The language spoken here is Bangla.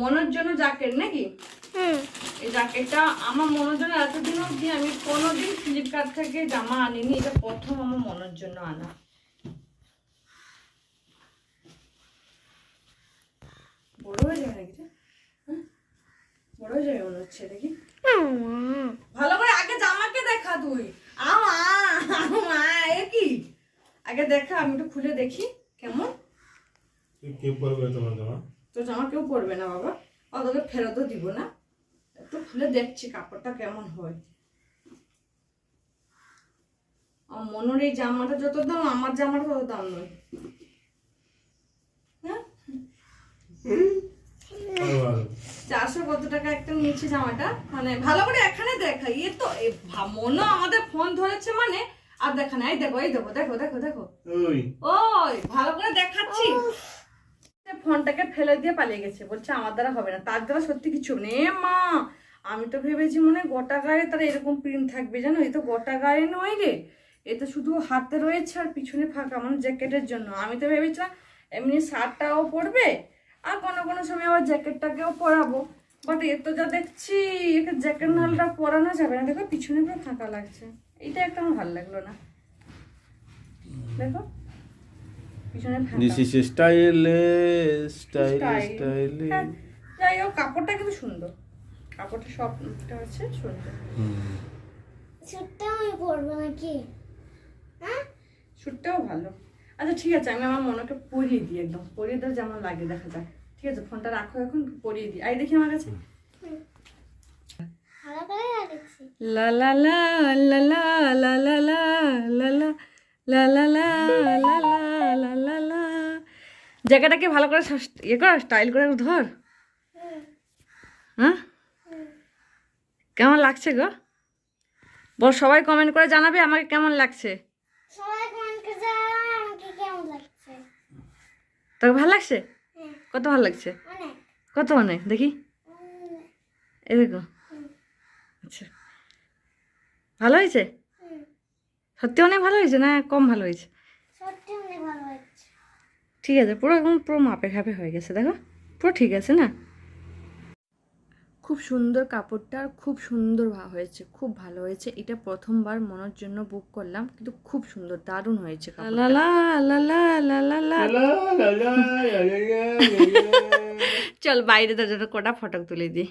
মনের জন্য জ্যাকেট নাকি? হুম। এই জ্যাকেটটা আমার মনের জন্য এতদিন অবধি আমি কোনোদিন ফ্লিপকার্ট থেকে জামা আনিনি এটা প্রথম আমার মনের জন্য আনা। বড় হয়ে যাবে নাকি? হ্যাঁ? বড় হয়ে যাবে মনে হচ্ছে দেখি ভালো করে আগে জামাকে দেখা তুই। আমা আমা এ কি? আগে দেখা আমি একটু খুলে দেখি কেমন? কে পড়বে তোমার জামা। তো জামা কেউ পরবে না বাবা। আর তোকে ফেরতও দিব না। একটু খুলে দেখছি কাপড়টা কেমন হয়। মনের এই জামাটা যত দাম আমার জামাটা তত দাম নয়। হ্যাঁ? চারশো কত টাকা একটা নিয়েছে জামাটা? মানে ভালো করে এখানে দেখা। ইয়ে তো ভা- আমাদের ফোন ধরেছে মানে আর দেখা না এই দেখো এই দেখো দেখো দেখো দেখো। ওই ভালো করে দেখাচ্ছি। ফোনটাকে ফেলে দিয়ে পালিয়ে গেছে বলছে আমার দ্বারা হবে না তার দ্বারা সত্যি কিছু নে। মা আমি তো ভেবেছি মনে হয় গোটা গায়ে তার এরকম প্রিন্ট থাকবে জানো? এই তো গোটা গায়ে নয় রে। এ তো শুধু হাতে রয়েছে আর পিছনে ফাঁকা মানে জ্যাকেটের জন্য। আমি তো ভেবেছিলাম এমনি শার্টটাও পরবে আর কোনো কোনো সময় আবার জ্যাকেটটাকেও পরাবো। বাট এ তো যা দেখছি একে জ্যাকেট নালটা পরানো যাবে না। দেখো পিছনে পুরো ফাঁকা লাগছে। এইটা একটা আমার ভালো লাগল না। দেখো। দিস ইজ স্টাইলে স্টাইলে Style. হ্যাঁ, যাই হোক কাপড়টা কিন্তু সুন্দর কাপড়টা সবটা হচ্ছে সুন্দর ছোট্ট আমি পড়ব নাকি হ্যাঁ শ্যুটটাও ভালো আচ্ছা ঠিক আছে আমি আমার মনকে পরিয়ে দিই একদম পরিয়ে দিলে যেমন লাগে দেখা যাক ঠিক আছে ফোনটা রাখো এখন পরিয়ে দিই আই দেখি আমার কাছে লা লা লা লা লা লা লা লা লা লা লা লা জায়গাটাকে ভালো করে ইয়ে কর স্টাইল করে ধর। হ্যাঁ? কেমন লাগছে গো? বল সবাই কমেন্ট করে জানাবে আমাকে কেমন লাগছে। তোকে ভালো লাগছে? হ্যাঁ। কত ভালো লাগছে? কত অনেক? দেখি। এ দেখো। আচ্ছা। ভালো হয়েছে? সত্যি অনেক ভালো হয়েছে না? কম ভালো হয়েছে সত্যি অনেক ভালো হচ্ছে ঠিক আছে পুরো একদম পুরো মাপে খাপে হয়ে গেছে দেখো পুরো ঠিক আছে না খুব সুন্দর কাপড়টা আর খুব সুন্দর হয়েছে খুব ভালো হয়েছে এটা প্রথমবার মনের জন্য বুক করলাম কিন্তু খুব সুন্দর দারুণ হয়েছে লা লা লা লা লা লা লা চল বাইরে তোর জন্য কটা ফটো তুলে দিই